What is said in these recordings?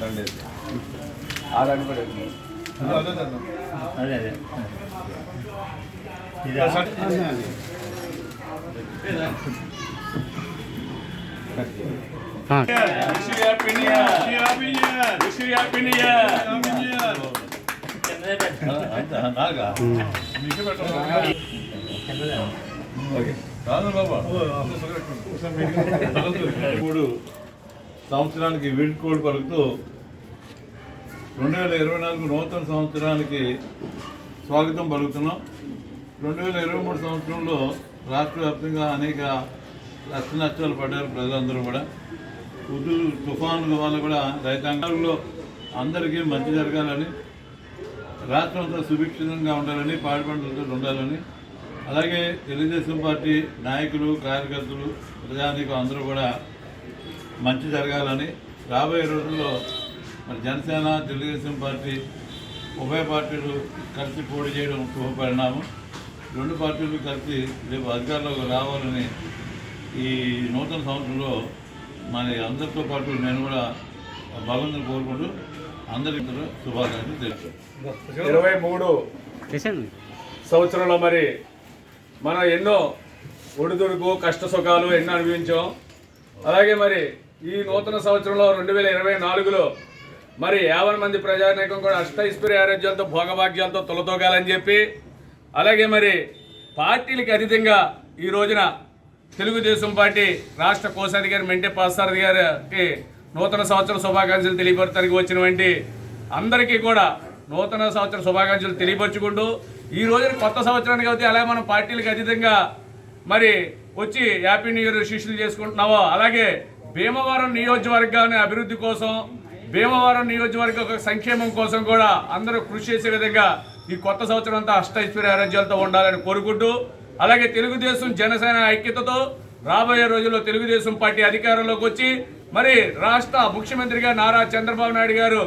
దండ వేసి ఆరు అడుగు కూడా. అదే అదే ఇదా? చిన్నదే పెట్టు. ఓకే. మూడు సంవత్సరానికి వీడ్కోలు పలుకుతూ రెండు వేల ఇరవై నాలుగు నూతన సంవత్సరానికి స్వాగతం పలుకుతున్నాం. రెండు వేల ఇరవై మూడు సంవత్సరంలో రాష్ట్ర వ్యాప్తంగా అనేక నష్ట నష్టాలు పడ్డారు ప్రజలందరూ కూడా. ఉదు తుఫానుల వల్ల కూడా రైతాంగంలో అందరికీ మంచి జరగాలని రాష్ట్రం అంతా సుభిక్షితంగా ఉండాలని పాడి పంటలతో ఉండాలని అలాగే తెలుగుదేశం పార్టీ నాయకులు కార్యకర్తలు ప్రజానీకం అందరూ కూడా మంచి జరగాలని రాబోయే రోజుల్లో మరి జనసేన తెలుగుదేశం పార్టీ ఉభయ పార్టీలు కలిసి పోటీ చేయడం శుభపరిణామం. రెండు పార్టీలు కలిసి రేపు అధికారంలోకి రావాలని ఈ నూతన సంవత్సరంలో మరి అందరితో పాటు నేను కూడా భగవంతుని కోరుకుంటూ అందరికీ కూడా శుభాకాంక్షలు తెలుపుతాను ఇరవై మూడు సంవత్సరంలో మరి మనం ఎన్నో ఒడిదుడుకు కష్ట సుఖాలు ఎన్నో అనుభవించాం. అలాగే మరి ఈ నూతన సంవత్సరంలో రెండు వేల ఇరవై నాలుగులో మరి యాభై మంది ప్రజానీకం కూడా అష్టైశ్వర్య ఆరోగ్యాలతో భోగభాగ్యాలతో తొలతోగాలని చెప్పి అలాగే మరి పార్టీలకి అతీతంగా ఈ రోజున తెలుగుదేశం పార్టీ రాష్ట్ర కోశాధికారి మెంటే పాసారథి గారికి నూతన సంవత్సర శుభాకాంక్షలు తెలియపరచడానికి వచ్చినటువంటి అందరికీ కూడా నూతన సంవత్సర శుభాకాంక్షలు తెలియపరుచుకుంటూ ఈ రోజున కొత్త సంవత్సరానికి అయితే అలాగే మనం పార్టీలకు అతీతంగా మరి వచ్చి హ్యాపీ న్యూ ఇయర్ శిష్యులు చేసుకుంటున్నావో అలాగే భీమవరం నియోజకవర్గాన్ని అభివృద్ధి కోసం భీమవరం నియోజకవర్గ ఒక సంక్షేమం కోసం కూడా అందరూ కృషి చేసే విధంగా ఈ కొత్త సంవత్సరం అంతా అష్టైశ్వర్య ఆరోగ్యాలతో ఉండాలని కోరుకుంటూ అలాగే తెలుగుదేశం జనసేన ఐక్యతతో రాబోయే రోజుల్లో తెలుగుదేశం పార్టీ అధికారంలోకి వచ్చి మరి రాష్ట్ర ముఖ్యమంత్రిగా నారా చంద్రబాబు నాయుడు గారు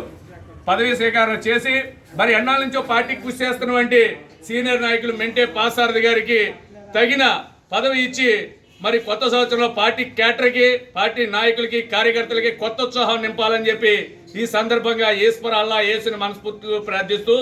పదవీ స్వీకారం చేసి మరి ఎన్నాళ్ళ నుంచో పార్టీకి కృషి చేస్తున్నటువంటి సీనియర్ నాయకులు మెంటే పాసారథి గారికి తగిన పదవి ఇచ్చి మరి కొత్త సంవత్సరంలో పార్టీ క్యాటర్కి పార్టీ నాయకులకి కార్యకర్తలకి కొత్త ఉత్సాహం నింపాలని చెప్పి ఈ సందర్భంగా ఈశ్వర అల్లా యేసుని మనస్ఫూర్తితో ప్రార్థిస్తూ